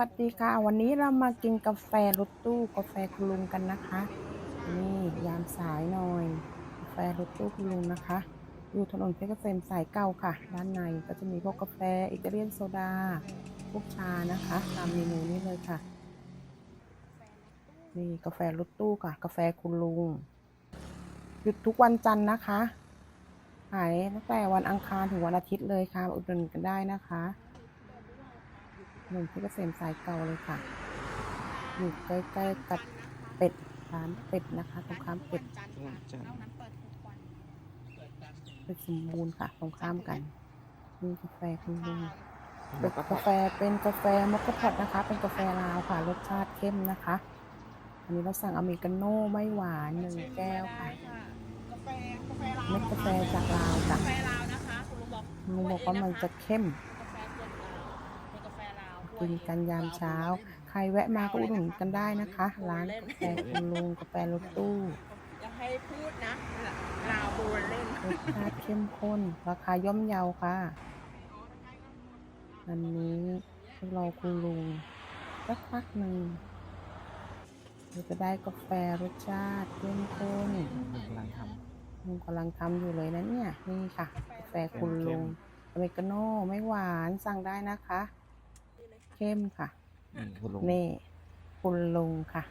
วัสดีค่ะ วันนี้เรามากินกาแฟรถตู้กาแฟคุณลุงกันนะคะ นี่ยามสายหน่อย กาแฟรถตู้คุณลุงนะคะ อยู่ถนนเพชรเกษมสายเก่าค่ะ ด้านในก็จะมีพวกกาแฟอิตาเลียนโซดา พวกชานะคะ ตามเมนูนี้เลยค่ะ นี่กาแฟรถตู้ค่ะ กาแฟคุณลุง หยุดทุกวันจันทร์นะคะ ขายตั้งแต่วันอังคารถึงวันอาทิตย์เลยค่ะ อุดหนุนกันได้นะคะ ถนนเพชรเกษมสายเก่าเลยค่ะ อยู่ใกล้ๆกับเป็ดร้านเป็ดนะคะตรงข้ามเป็ดวันจันทร์เป็ดสมบูรณ์ค่ะตรงข้ามกันนี่กาแฟคุณลุงแล้เป็วนก็กาแฟเป็นกาแฟมอคค่าพอตนะคะ เป็นกาแฟลาวค่ะรสชาติเข้มนะคะ อันนี้เราสั่งอเมริกาโน่ไม่หวานหนึ่งแก้วค่ะกาแฟกาแฟลาวเม็ดกาแฟจากลาวจ้ะกาแฟลาวนะคะคุณลุงบอกลุงบอกว่ามันจะเข้ม กินกันยามเช้า ใครแวะมาก็อุดหนุนกันได้นะคะ ร้านกาแฟคุณลุงกาแฟรถตู้อย่าให้พูดนะลาวโบนเล่นรสชาติเข้มข้น ราคาย่อมเยาค่ะอันนี้พวกเราคุณลุงสักพักหนึ่งเราจะได้กาแฟรสชาติเข้มข้นกำลังทลุงกำลังทำอยู่เลยนะเนี่ย นี่ค่ะ กาแฟคุณลุงอเมริกาโน่ไม่หวานสั่งได้นะคะ เข้มค่ะำนี่คุณลุงนี่คุณลุงค่ะ